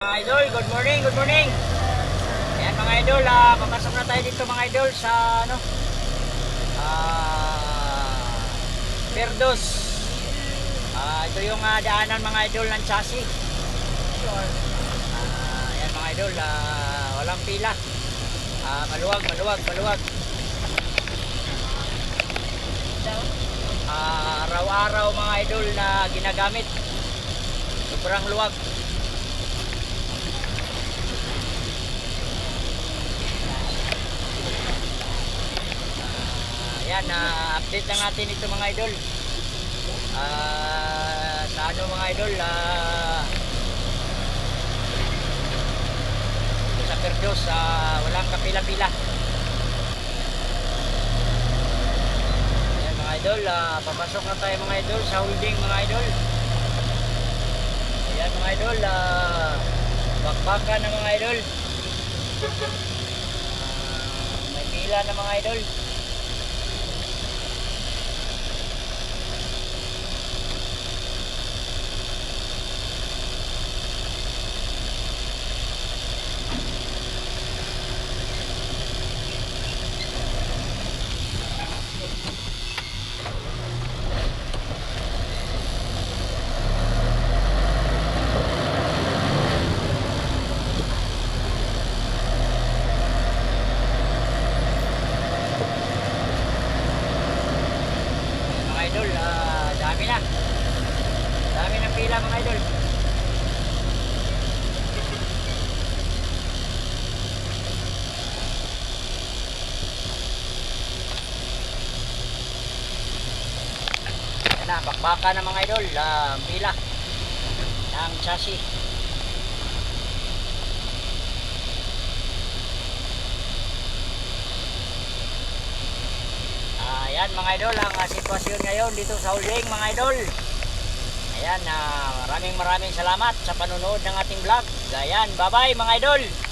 Mga idol, good morning, good morning. Ayan mga idol, ah, papasok na tayo dito mga idol sa ano, ah, Perdos. Ah, ito yung ah, daanan mga idol ng chassis. Ah, ayan mga idol, ah, walang pila. Ah, maluwag, maluwag, maluwag. Ah, araw-araw mga idol na ginagamit. Sobrang luwag. Ayan, na-update lang natin ito mga idol. Ah, sa ano mga idol, ito sa Perdos, ah, walang kapila-pila. Ayan mga idol, ah, papasok na tayo mga idol sa holding mga idol. Ayan mga idol, ah, bakbakan na mga idol. Ah, may pila na mga idol. mga idol, ah, dami na. Dami ng pila mga idol. Yan na, bakbaka na mga idol, ang pila ng chassis. Ayan mga idol, ang ah, sitwasyon ngayon dito sa holding mga idol. Ayan, ah, maraming maraming salamat sa panonood ng ating vlog. Ayan, bye-bye mga idol.